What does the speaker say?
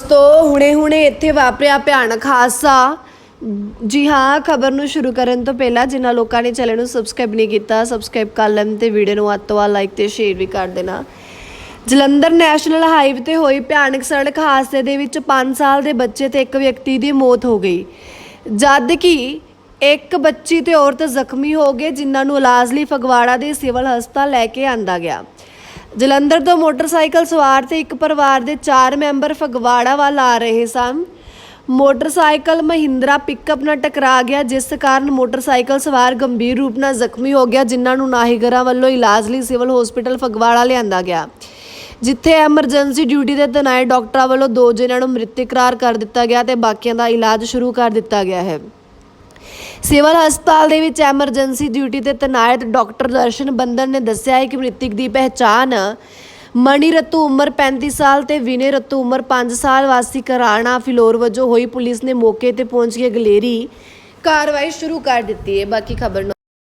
ਤੋਂ ਹੁਣੇ-ਹੁਣੇ ਇੱਥੇ ਵਾਪਰਿਆ ਭਿਆਨਕ ਹਾਦਸਾ। ਜੀ ਹਾਂ, ਖਬਰ ਨੂੰ ਸ਼ੁਰੂ ਕਰਨ ਤੋਂ ਪਹਿਲਾਂ ਜਿਨ੍ਹਾਂ ਲੋਕਾਂ ਨੇ ਚੈਨਲ ਨੂੰ ਸਬਸਕ੍ਰਾਈਬ ਨਹੀਂ ਕੀਤਾ ਸਬਸਕ੍ਰਾਈਬ ਕਰ ਲੈਣ ਤੇ ਵੀਡੀਓ ਨੂੰ ਵੱਧ ਤੋਂ ਵੱਧ ਲਾਈਕ ਤੇ ਸ਼ੇਅਰ ਵੀ ਕਰ ਦੇਣਾ। ਜਲੰਧਰ ਨੈਸ਼ਨਲ ਹਾਈਵੇ ਤੇ ਹੋਈ ਭਿਆਨਕ ਸੜਕ ਹਾਦਸੇ ਦੇ ਵਿੱਚ 5 ਸਾਲ ਦੇ ਬੱਚੇ ਤੇ ਇੱਕ ਵਿਅਕਤੀ ਦੀ ਮੌਤ ਹੋ ਗਈ। ਜਦ ਕਿ ਇੱਕ ਬੱਚੀ ਤੇ ਔਰਤ ਜ਼ਖਮੀ ਹੋ ਗਏ, ਜਿਨ੍ਹਾਂ ਨੂੰ ਇਲਾਜ ਲਈ ਫਗਵਾੜਾ ਦੇ ਸਿਵਲ ਹਸਪਤਾਲ ਲੈ ਕੇ ਆਂਦਾ ਗਿਆ। ਜਲੰਧਰ ਤੋਂ ਮੋਟਰਸਾਈਕਲ ਸਵਾਰ ਤੇ ਇੱਕ ਪਰਿਵਾਰ ਦੇ 4 ਮੈਂਬਰ ਫਗਵਾੜਾ ਵੱਲ ਆ ਰਹੇ ਸਨ। ਮੋਟਰਸਾਈਕਲ ਮਹਿੰਦਰਾ ਪਿਕਅਪ ਨਾਲ ਟਕਰਾ ਗਿਆ, ਜਿਸ ਕਾਰਨ ਮੋਟਰਸਾਈਕਲ ਸਵਾਰ ਗੰਭੀਰ ਰੂਪ ਨਾਲ ਜ਼ਖਮੀ ਹੋ ਗਿਆ, ਜਿਨ੍ਹਾਂ ਨੂੰ ਨਾਹੀਗਰਾ ਵੱਲੋਂ ਇਲਾਜ ਲਈ ਸਿਵਲ ਹਸਪੀਟਲ ਫਗਵਾੜਾ ਲਿਆਂਦਾ ਗਿਆ। ਜਿੱਥੇ ਐਮਰਜੈਂਸੀ ਡਿਊਟੀ ਦੇ ਤਨਾਏ ਡਾਕਟਰਾਂ ਵੱਲੋਂ ਦੋ ਜਣਿਆਂ ਨੂੰ ਮ੍ਰਿਤਕ ਕਰਾਰ ਕਰ ਦਿੱਤਾ ਗਿਆ ਤੇ ਬਾਕੀਆਂ ਦਾ ਇਲਾਜ ਸ਼ੁਰੂ ਕਰ ਦਿੱਤਾ ਗਿਆ ਹੈ। ਸਿਵਲ ਹਸਪਤਾਲ ਦੇ ਵਿੱਚ ਐਮਰਜੈਂਸੀ ਡਿਊਟੀ ਤੇ ਤੈਨਾਤ ਡਾਕਟਰ ਦਰਸ਼ਨ ਬੰਦਨ ਨੇ ਦੱਸਿਆ ਹੈ ਕਿ ਮ੍ਰਿਤਕ ਦੀ ਪਹਿਚਾਣ ਮਣੀ ਰਤੂ ਉਮਰ 35 ਸਾਲ ਤੇ ਵਿਨੇ ਰਤੂ ਉਮਰ 5 ਸਾਲ ਵਾਸੀ ਕਰਾਣਾ ਫਿਲੌਰ ਵਜੋਂ ਹੋਈ ਪੁਲਿਸ ਨੇ ਮੌਕੇ ਤੇ ਪਹੁੰਚ ਕੇ ਗਲੇਰੀ ਕਾਰਵਾਈ ਸ਼ੁਰੂ ਕਰ ਦਿੱਤੀ ਹੈ। ਬਾਕੀ ਖਬਰ ਨੂੰ